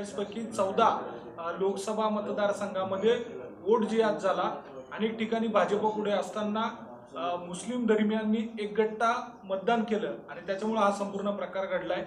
एकेचाळीस पैकी चौदा लोकसभा मतदारसंघामध्ये वोट जिहाद झाला. अनेक ठिकाणी भाजप पुढे असताना मुस्लिम धर्मियांनी एकगट्टा मतदान केलं. आणि त्याच्यामुळे हा संपूर्ण प्रकार घडलाय.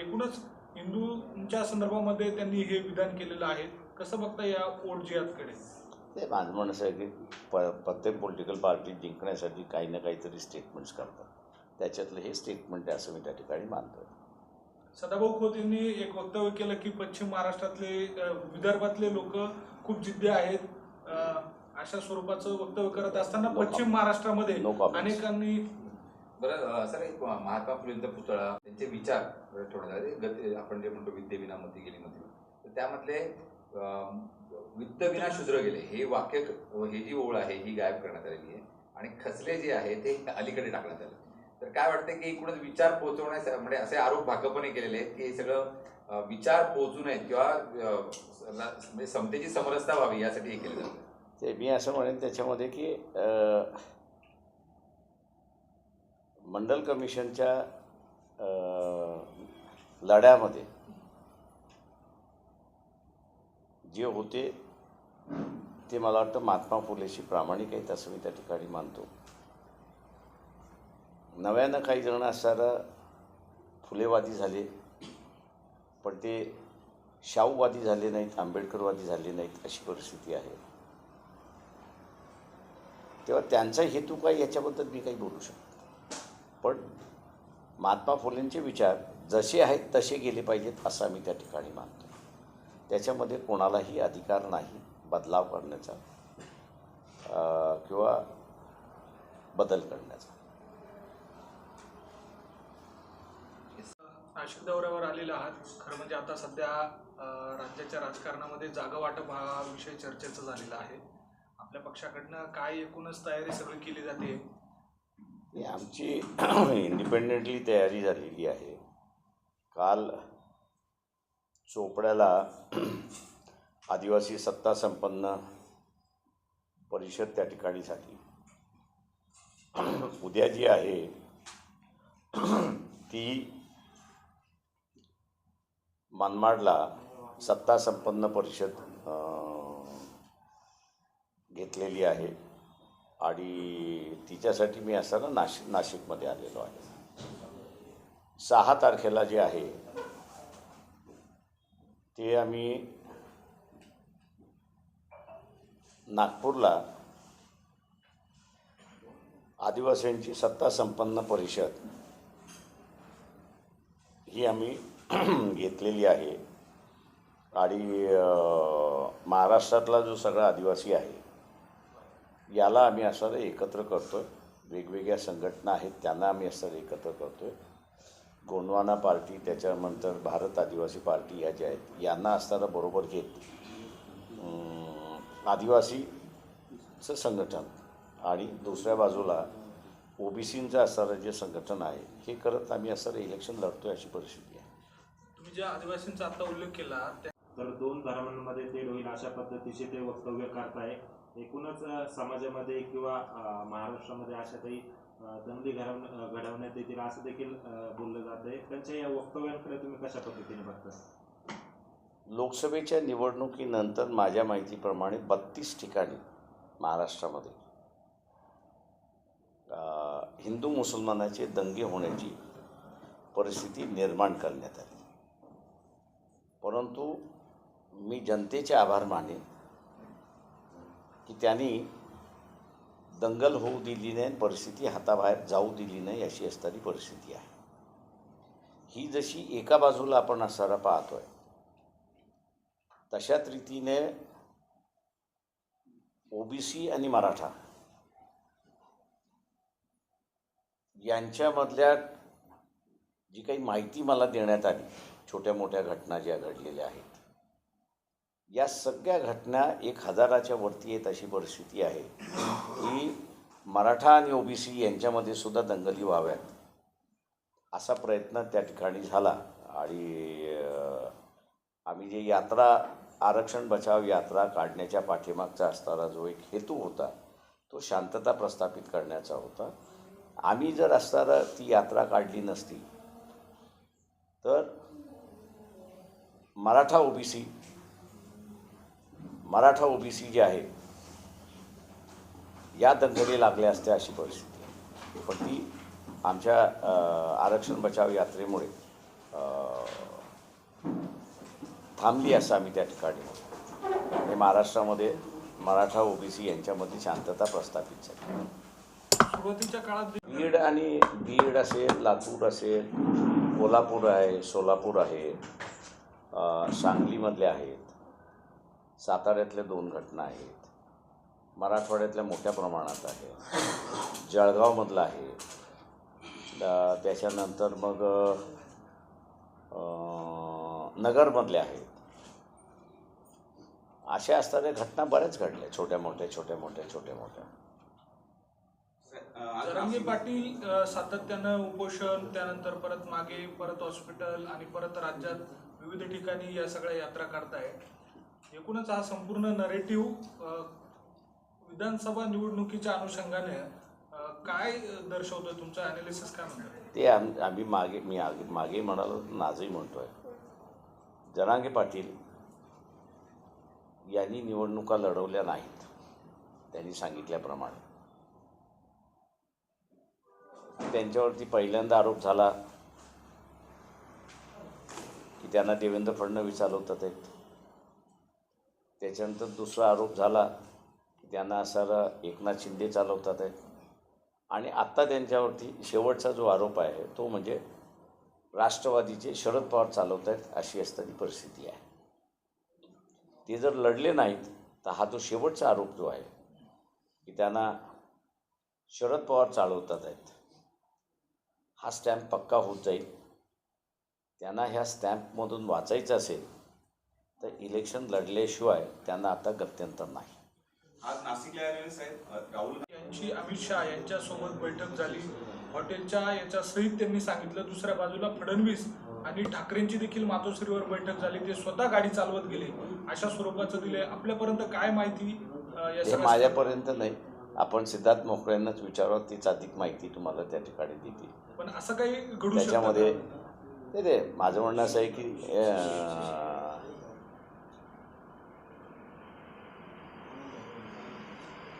एकूणच हिंदूंच्या संदर्भामध्ये त्यांनी हे विधान केलेलं आहे. कसं बघता या वोट जिहातकडे ते माझं म्हणणं असं आहे की प प्रत्येक पॉलिटिकल पार्टी जिंकण्यासाठी काही ना काहीतरी स्टेटमेंट्स करतात. त्याच्यातलं हे स्टेटमेंट आहे असं मी त्या ठिकाणी मानतो सदाभाऊ खोत यांनी एक वक्तव्य केलं की पश्चिम महाराष्ट्रातले विदर्भातले लोक खूप जिद्दी आहेत. अशा स्वरूपाचं वक्तव्य करत असताना पश्चिम महाराष्ट्रामध्ये. अनेकांनी बरं सर एक महात्मा फुलेंचा पुतळा त्यांचे विचार गती आपण जे म्हणतो विद्येविना मती गेली मती. तर त्यामधले अं, वित्तविना शूद्र गेले. हे वाक्य ही जी ओळ आहे ही गायब करण्यात आलेली आहे. आणि खचले जे आहे ते अलीकडे टाकण्यात आले. तर काय वाटतं की एकूणच विचार पोहोचवण्यास म्हणजे असे आरोप भाकपणे केलेले आहेत की हे सगळं विचार पोहोचू नयेत किंवा म्हणजे समतेची समरसता व्हावी यासाठी हे केलं जातं ते मी असं म्हणेन त्याच्यामध्ये की मंडल कमिशनच्या लढ्यामध्ये जे होते ते मला वाटतं महात्मा फुलेशी प्रामाणिक आहेत असं मी त्या ठिकाणी मानतो. नव्यानं काही जण असणारं फुलेवादी झाले पण ते शाहूवादी झाले नाहीत आंबेडकरवादी झाले नाहीत अशी परिस्थिती आहे. तेव्हा त्यांचा हेतू काय याच्याबद्दल मी काही बोलू शकतो पण महात्मा फुलेंचे विचार जसे आहेत तसे गेले पाहिजेत असं आम्ही त्या ठिकाणी मानतो त्याच्यामध्ये कोणालाही अधिकार नाही बदलाव करण्याचा किंवा बदल करण्याचा. नाशिक दौऱ्यावर आलेले आहात. खरं म्हणजे आता सध्या राज्याच्या राजकारणामध्ये जागा वाटप हा विषय चर्चेचा झालेला आहे. आपल्या पक्षाकडनं काय एकूणच तयारी सगळी केली जाते? आमची इंडिपेंडेंटली तयारी झालेली आहे. काल चोपड्याला आदिवासी सत्ता संपन्न परिषद त्या ठिकाणी झाली. उद्या जी आहे ती मनमाडला सत्ता संपन्न परिषद घेतलेली आहे. आणि तिच्यासाठी मी असताना नाशिक नाशिकमध्ये आलेलो आहे. सहा तारखेला जे आहे ते आम्ही नागपूरला आदिवासींची सत्ता संपन्न परिषद ही आम्ही घेतलेली आहे. आणि महाराष्ट्रातला जो सगळा आदिवासी आहे याला आम्ही असं एकत्र करतो आहे वेगवेगळ्या संघटना आहेत त्यांना आम्ही असं एकत्र करतो आहे गोंडवाना पार्टी त्याच्यानंतर भारत आदिवासी पार्टी ह्या ज्या आहेत यांना असताना बरोबर घेत आदिवासीचं संघटन. आणि दुसऱ्या बाजूला ओबीसींचं असणारं जे संघटन आहे हे करत आम्ही असणारं इलेक्शन लढतो आहे अशी परिस्थिती ज्या आदिवासींचा आता उल्लेख केला त्या तर दोन धर्मांमध्ये ते होईल अशा पद्धतीचे ते वक्तव्य करताय. एकूणच समाजामध्ये किंवा महाराष्ट्रामध्ये अशा काही दंगली घडवण घडवण्यात येतील असं देखील बोललं जात आहे त्यांच्या या वक्तव्यांकडे तुम्ही कशा पद्धतीने बघता लोकसभेच्या निवडणुकीनंतर माझ्या माहितीप्रमाणे बत्तीस ठिकाणी महाराष्ट्रामध्ये हिंदू मुसलमानाचे दंगे होण्याची परिस्थिती निर्माण करण्यात आली. परंतु मी जनतेचे आभार मानेन की त्यांनी दंगल होऊ दिली नाही आणि परिस्थिती हाताबाहेर जाऊ दिली नाही अशी असणारी परिस्थिती आहे. ही जशी एका बाजूला आपण असणारा पाहतोय तशाच रीतीने ओबीसी आणि मराठा यांच्यामधल्या जी काही माहिती मला देण्यात आली छोट्या मोठ्या घटना ज्या घडलेल्या आहेत. या सगळ्या घटना एक हजाराच्या वरती येत अशी परिस्थिती आहे की मराठा आणि ओबीसी यांच्यामध्ये सुद्धा दंगली व्हाव्यात. असा प्रयत्न त्या ठिकाणी झाला आणि आम्ही जे यात्रा आरक्षण बचाव यात्रा काढण्याच्या पाठीमागचा असणारा जो एक हेतू होता तो शांतता प्रस्थापित करण्याचा होता. आम्ही जर असताना ती यात्रा काढली नसती तर मराठा ओबीसी मराठा ओबीसी जे आहे या दंगली लागल्या असत्या अशी परिस्थिती पण ती आमच्या आरक्षण बचाव यात्रेमुळे थांबली असं आम्ही त्या ठिकाणी आणि महाराष्ट्रामध्ये मराठा ओबीसी यांच्यामध्ये शांतता प्रस्थापित झाली. सुरुवातीच्या काळात बीड आणि बीड असेल लातूर असेल कोल्हापूर आहे सोलापूर आहे सांगलीमधले आहेत. साताऱ्यातल्या दोन घटना आहेत. मराठवाड्यातल्या मोठ्या प्रमाणात आहे. जळगावमधलं आहे. त्याच्यानंतर मग नगरमधल्या आहेत. अशा असताना घटना बऱ्याच घडल्या. छोट्या मोठ्या छोट्या मोठ्या छोट्या मोठ्या. जरांगे पाटील सातत्यानं उपोषण त्यानंतर परत मागे परत हॉस्पिटल आणि परत राज्यात विविध ठिकाणी या सगळ्या यात्रा करतायत एकूणच हा संपूर्ण नरेटिव्ह विधानसभा निवडणुकीच्या अनुषंगाने काय दर्शवतोय तुमचं अनालिसिस काय म्हणतं ते आम आम्ही मागे मी आगे मागे म्हणालो नाजही आजही म्हणतो आहे पाटील यांनी निवडणुका लढवल्या नाहीत त्यांनी सांगितल्याप्रमाणे. त्यांच्यावरती पहिल्यांदा आरोप झाला की त्यांना देवेंद्र फडणवीस चालवतात आहेत त्याच्यानंतर दुसरा आरोप झाला की त्यांना असा एकनाथ शिंदे चालवतात आहेत आणि आत्ता त्यांच्यावरती शेवटचा जो आरोप आहे तो म्हणजे राष्ट्रवादीचे शरद पवार चालवत आहेत अशी असताना परिस्थिती आहे. ते जर लढले नाहीत तर हा जो शेवटचा आरोप जो आहे की त्यांना शरद पवार चालवतात आहेत हा स्टॅम्प पक्का होत जाईल. त्यांना ह्या स्टॅम्पमधून वाचायचं असेल तर इलेक्शन लढल्याशिवाय त्यांना आता गत्यंतर नाही. आज नाशिकला आलेले साहेब राहुल यांची अमित शहा यांच्यासोबत बैठक झाली. हॉटेलच्या याच्या सहित त्यांनी सांगितलं दुसऱ्या बाजूला फडणवीस आणि ठाकरेंची देखील मातोश्रीवर बैठक झाली. ते स्वतः गाडी चालवत गेले. अशा स्वरूपाचं दिले आपल्यापर्यंत काय माहिती अ, या सगळ्या- माझ्यापर्यंत नाही. आपण सिद्धार्थ मोकळ्यांनाच विचारावं तीच अधिक माहिती तुम्हाला त्या ठिकाणी देतील. पण असं काही घडू शकतं त्याच्यामध्ये का? ते ते माझं म्हणणं असं आहे की अं,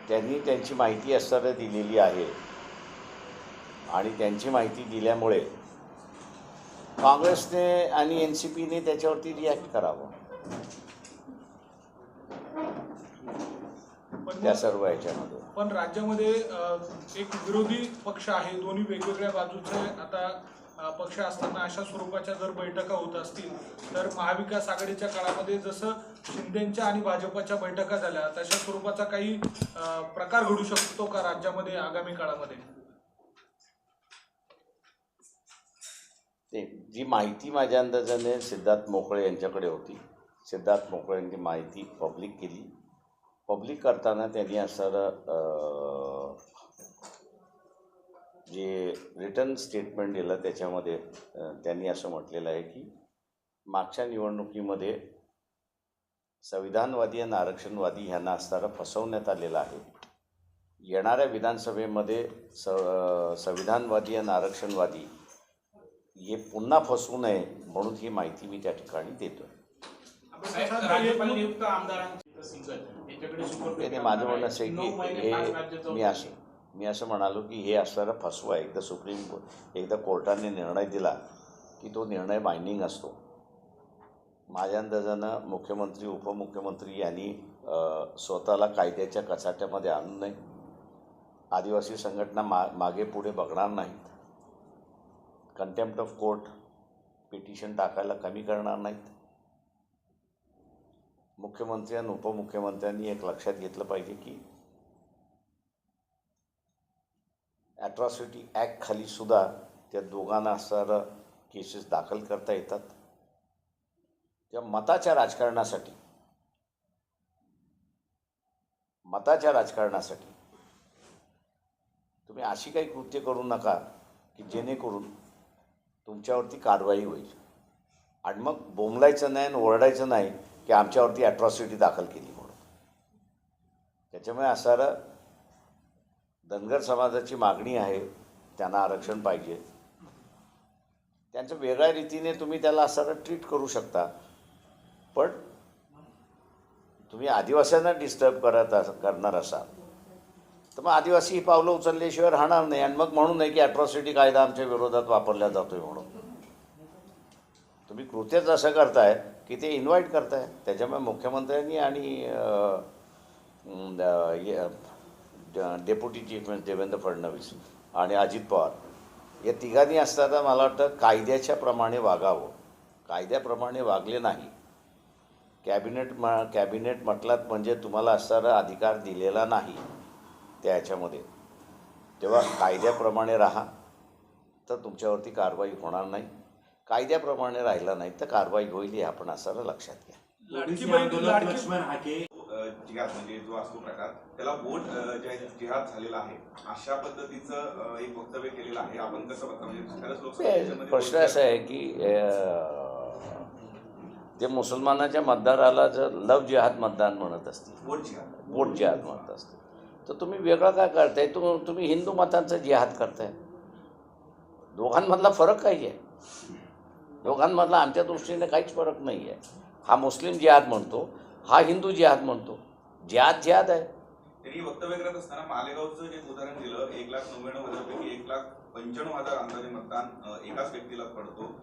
त्यांनी त्यांची माहिती असताना दिलेली आहे. आणि त्यांची माहिती दिल्यामुळे काँग्रेसने आणि एन सी पीने त्याच्यावरती रिॲक्ट करावं. पण त्या सर्व याच्यामध्ये. पण राज्यामध्ये अ, एक विरोधी पक्ष आहे दोन्ही वेगवेगळ्या बाजूचे. आता पक्ष असताना अशा स्वरूपाच्या जर बैठका होत असतील तर महाविकास आघाडीच्या काळामध्ये जसं शिंदेच्या आणि भाजपच्या बैठका झाल्या तशा स्वरूपाचा काही प्रकार घडू शकतो का राज्यामध्ये आगामी काळामध्ये? ते जी माहिती माझ्या अंदाजाने सिद्धार्थ मोकळे यांच्याकडे होती. सिद्धार्थ मोकळे यांनी माहिती पब्लिक केली. पब्लिक करताना त्यांनी असं जे रिटर्न स्टेटमेंट दिलं त्याच्यामध्ये त्यांनी असं म्हटलेलं आहे की मागच्या निवडणुकीमध्ये संविधानवादी आणि आरक्षणवादी ह्यांना असताना फसवण्यात आलेलं आहे. येणाऱ्या विधानसभेमध्ये स संविधानवादी आणि आरक्षणवादी हे पुन्हा फसवू नये म्हणून ही माहिती मी त्या ठिकाणी सुपर त्याने माझं म्हणणं असं आहे की हे मी असं मी असं म्हणालो की हे असणारं फसवा. आहे एकदा सुप्रीम कोर्ट एकदा कोर्टाने निर्णय दिला की तो निर्णय बाइंडिंग असतो. माझ्या अंदाजानं मुख्यमंत्री उपमुख्यमंत्री यांनी स्वतःला कायद्याच्या कचाट्यामध्ये आणू नये. आदिवासी संघटना मा मागे पुढे बघणार नाहीत. कंटेम्प्ट ऑफ कोर्ट पिटिशन टाकायला कमी करणार नाहीत. मुख्यमंत्री आणि उपमुख्यमंत्र्यांनी एक लक्षात घेतलं पाहिजे की ॲट्रॉसिटी ॲक्ट खाली सुद्धा त्या दोघांना असणारं केसेस दाखल करता येतात. त्या मताच्या राजकारणासाठी मताच्या राजकारणासाठी तुम्ही अशी काही कृत्य करू नका की जेणेकरून तुमच्यावरती कारवाई होईल. आणि मग बोंबलायचं नाही आणि ओरडायचं नाही की आमच्यावरती ॲट्रॉसिटी दाखल केली म्हणून. त्याच्यामुळे असणारं धनगर समाजाची मागणी आहे त्यांना आरक्षण पाहिजे. त्यांचं वेगळ्या रीतीने तुम्ही त्याला असं ट्रीट करू शकता. पण तुम्ही आदिवासींना डिस्टर्ब करत अस करणार असाल. तर मग आदिवासी ही पावलं उचलल्याशिवाय राहणार नाही आणि मग म्हणू नये की ॲट्रॉसिटी कायदा आमच्या विरोधात वापरला आहे म्हणून. तुम्ही कृत्यच असं करताय की ते इन्व्हाइट करताय. त्याच्यामुळे मुख्यमंत्र्यांनी आणि य- deputy chief minister Devendra Fadnavis आणि अजित पवार या तिघांनी असताना मला वाटतं कायद्याच्या प्रमाणे वागावं. कायद्याप्रमाणे वागले नाही. कॅबिनेट म कॅबिनेट म्हटलात म्हणजे तुम्हाला असणारा अधिकार दिलेला नाही त्या ह्याच्यामध्ये तेव्हा कायद्याप्रमाणे राहा तर तुमच्यावरती कारवाई होणार नाही. कायद्याप्रमाणे राहिला नाही तर कारवाई होईल हे आपण असं लक्षात घ्या. जिहाद म्हणजे जो असतो प्रकार त्याला वोट जिहाद झालेला आहे अशा पद्धतीचं एक वक्तव्य केलेलं आहे. आपण कसं बघता म्हणजे प्रश्न असा आहे की ते मुसलमानाच्या मतदाराला जर लव जिहाद मतदान म्हणत असतील वोट जिहाद. वोट जिहाद म्हणत असतील तर तुम्ही वेगळं काय करताय? तु तुम्ही हिंदू मतांचा जिहाद करताय. दोघांमधला फरक काही आहे? दोघांमधला आमच्या दृष्टीने काहीच फरक नाही आहे. हा मुस्लिम जिहाद म्हणतो हा हिंदू जिहाद म्हणतो. जिहाद जिहाद आहे. त्यांनी वक्तव्य करत असताना मालेगावचं जे उदाहरण दिलं. एक लाख नव्याण्णव हजारपैकी एक लाख पंच्याण्णव हजार अंदाजे मतदान एकाच व्यक्तीला पडतो.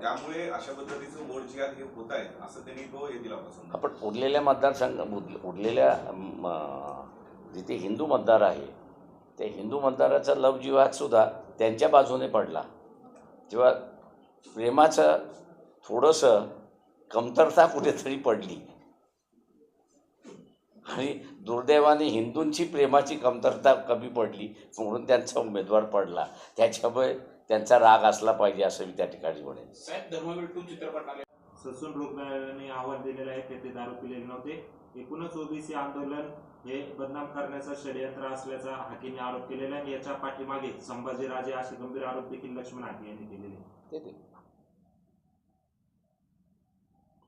त्यामुळे अशा पद्धतीचं वोट जिहाद हे होत आहे असं त्यांनी तो हे दिला आपण उरलेल्या मतदारसंघ उर- उरलेल्या जिथे हिंदू मतदार आहे ते हिंदू मतदाराचा लव जिहादसुद्धा त्यांच्या बाजूने पडला. तेव्हा प्रेमाचं थोडंसं कमतरता कुठेतरी पडली. आणि दुर्दैवाने हिंदूंची प्रेमाची कमतरता कमी पडली म्हणून त्यांचा उमेदवार पडला. त्याच्यामुळे त्यांचा राग असला पाहिजे असं मी त्या ठिकाणी म्हणेन. साहेब धर्मवीर टू चित्रपट आले ससून रुग्णालयाने आव्हान दिलेलं आहे की ते दारू पिलेले नव्हते. एकूणच ओबीसी आंदोलन हे बदनाम करण्याचं षडयंत्र असल्याचा हाकेने आरोप केलेला आहे. आणि याच्या पाठीमागे संभाजीराजे असे गंभीर आरोप देखील लक्ष्मण हाके यांनी केलेले आहेत. ते ते.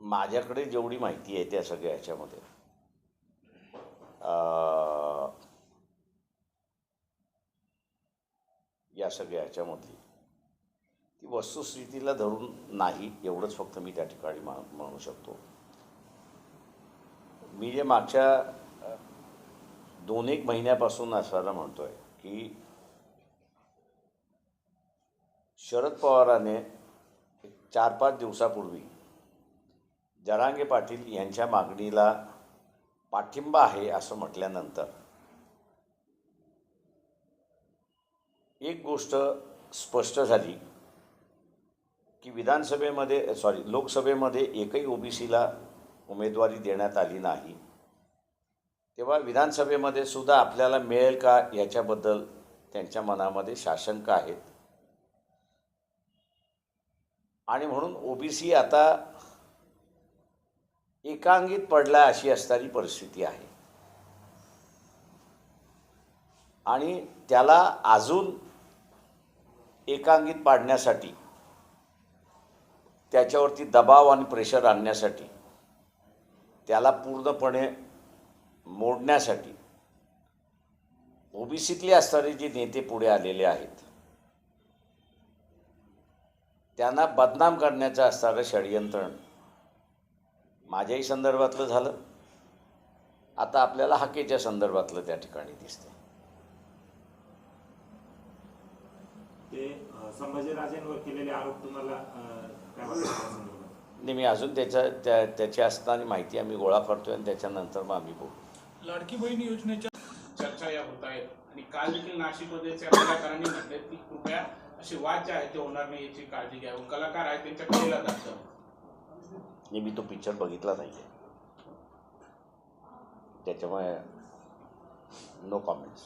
माझ्याकडे जेवढी माहिती आहे त्या सगळ्या ह्याच्यामध्ये अं, या सगळ्या ह्याच्यामधली. ती वस्तुस्थितीला धरून नाही एवढंच फक्त मी त्या ठिकाणी म्हणू शकतो. मी जे मागच्या दोन एक महिन्यापासून असताना म्हणतोय की शरद पवाराने चार पाच दिवसापूर्वी जरांगे पाटील यांच्या मागणीला पाठिंबा आहे असं म्हटल्यानंतर एक गोष्ट स्पष्ट झाली की विधानसभेमध्ये सॉरी लोकसभेमध्ये एकही ओबीसीला उमेदवारी देण्यात आली नाही. तेव्हा विधानसभेमध्ये सुद्धा आपल्याला मिळेल का याच्याबद्दल त्यांच्या मनामध्ये शाशंका आहेत. आणि म्हणून ओबीसी आता एकांगीत पडला अशी असणारी परिस्थिती आहे. आणि त्याला अजून एकांगीत पाडण्यासाठी त्याच्यावरती दबाव आणि प्रेशर आणण्यासाठी त्याला पूर्णपणे मोडण्यासाठी ओबीसीतले असणारे जे नेते पुढे आलेले आहेत त्यांना बदनाम करण्याचं असणारं षडयंत्रण माझ्याही संदर्भातलं झालं. आता आपल्याला हाकेच्या संदर्भातलं त्या ठिकाणी दिसते ते अं, संभाजीराजेंवर केलेले आरोप तुम्हाला काय वाटतं? आणि मी अजून त्याच्या त्या त्याची असताना माहिती आम्ही गोळा करतोय आणि त्याच्यानंतर मग आम्ही बोलू लाडकी बहीण योजनेच्या चर्चा या होत आहेत. आणि काल देखील नाशिकमध्ये कलाकारांनी म्हटले की कृपया असे वाद जे आहेत ते होणार नाही याची काळजी घ्यावी कलाकार आहेत त्यांच्या कलेला जातं मी तो पिक्चर बघितला नाही आहे त्याच्यामुळे नो कॉमेंट्स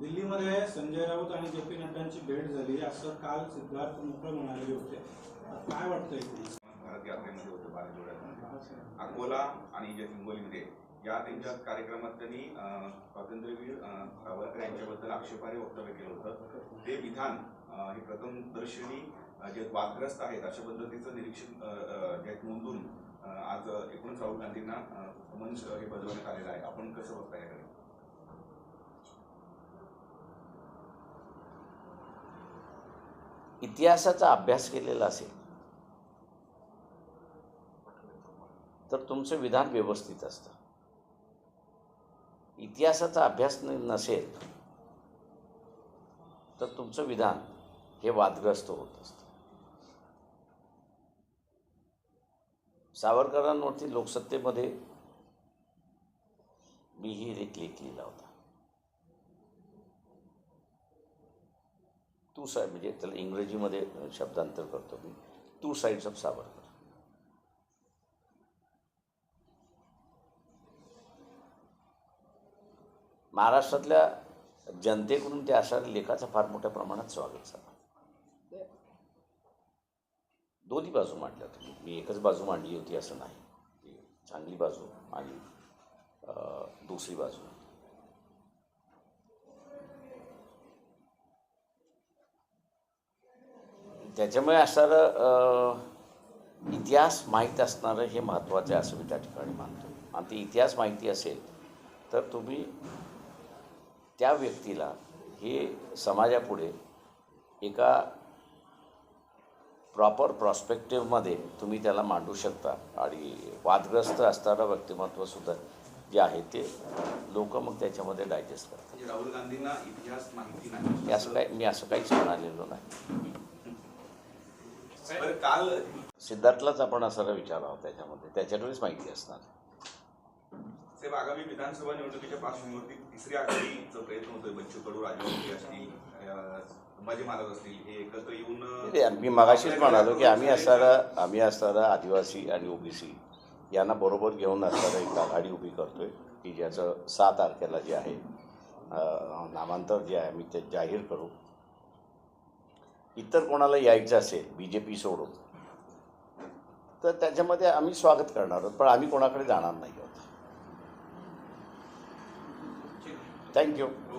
दिल्लीमध्ये संजय राऊत आणि जे पी नड्डांची भेट झाली असं काल सिद्धार्थ मुखळ म्हणाले होते. काय वाटतंय भारत यात्रेमध्ये होतं बारा जोड्यात अकोला आणि जे हिंगोलीमध्ये या त्यांच्या कार्यक्रमात त्यांनी स्वातंत्र्यवीर सावरकर यांच्याबद्दल आक्षेपार्ह वक्तव्य केलं होतं. ते विधान हे प्रथम दर्शनी जे वादग्रस्त आहेत अशा पद्धतीचं निरीक्षण जे नोंदून आज एकूणच राहुल गांधींना समन्स हे बजावण्यात आलेलं आहे. आपण कसं बघता याकडे? इतिहासाचा अभ्यास केलेला असेल तर तुमचं विधान व्यवस्थित असतं. इतिहासाचा अभ्यास नसेल तर तुमचं विधान हे वादग्रस्त होत असतं. सावरकरांवरती लोकसत्तेमध्ये मीही एक लेख लिहिला होता. टू साईड म्हणजे त्याला इंग्रजीमध्ये शब्दांतर करतो मी. Two sides of Savarkar. महाराष्ट्रातल्या जनतेकडून त्या अशा लेखाचं फार मोठ्या प्रमाणात स्वागत झालं. दोन्ही बाजू मांडल्या तुम्ही. मी एकच बाजू मांडली होती असं नाही. चांगली बाजू आणि दुसरी बाजू. त्याच्यामुळे असणारं इतिहास माहीत असणारं हे महत्त्वाचं आहे असं मी त्या ठिकाणी मानतो. आणि ते इतिहास माहिती असेल तर तुम्ही त्या व्यक्तीला हे समाजापुढे एका प्रॉपर प्रॉस्पेक्टिव्हमध्ये तुम्ही त्याला मांडू शकता. आणि वादग्रस्त असणारं व्यक्तिमत्वसुद्धा जे आहे ते लोक मग त्याच्यामध्ये डायजेस्ट करतात. म्हणजे राहुल गांधींना इतिहास माहिती नाही. असं काही मी असं काहीच म्हणालेलो नाही. बरं काल सिद्धार्थलाच आपण असं विचारावं त्याच्यामध्ये? त्याच्याकडेच माहिती असणार. साहेब आगामी विधानसभा निवडणुकीच्या पार्श्वभूमीवरती तिसरी आघाडीचा प्रयत्न होतोय. बच्चू कडू राजवंती असतील संभाजी महाराज असतील हे एकत्र येऊन मी मगाशीच म्हणालो की आम्ही असणारा आम्ही असणारा आदिवासी आणि ओबीसी यांना बरोबर घेऊन असणारं एक आघाडी उभी करतोय की ज्याचं सहा तारखेला जे आहे नामांतर जे आहे आम्ही ते जाहीर करू. इतर कोणाला यायचं असेल बी जे पी सोडून तर त्याच्यामध्ये आम्ही स्वागत करणार आहोत पण आम्ही कोणाकडे जाणार नाही आहोत. थँक्यू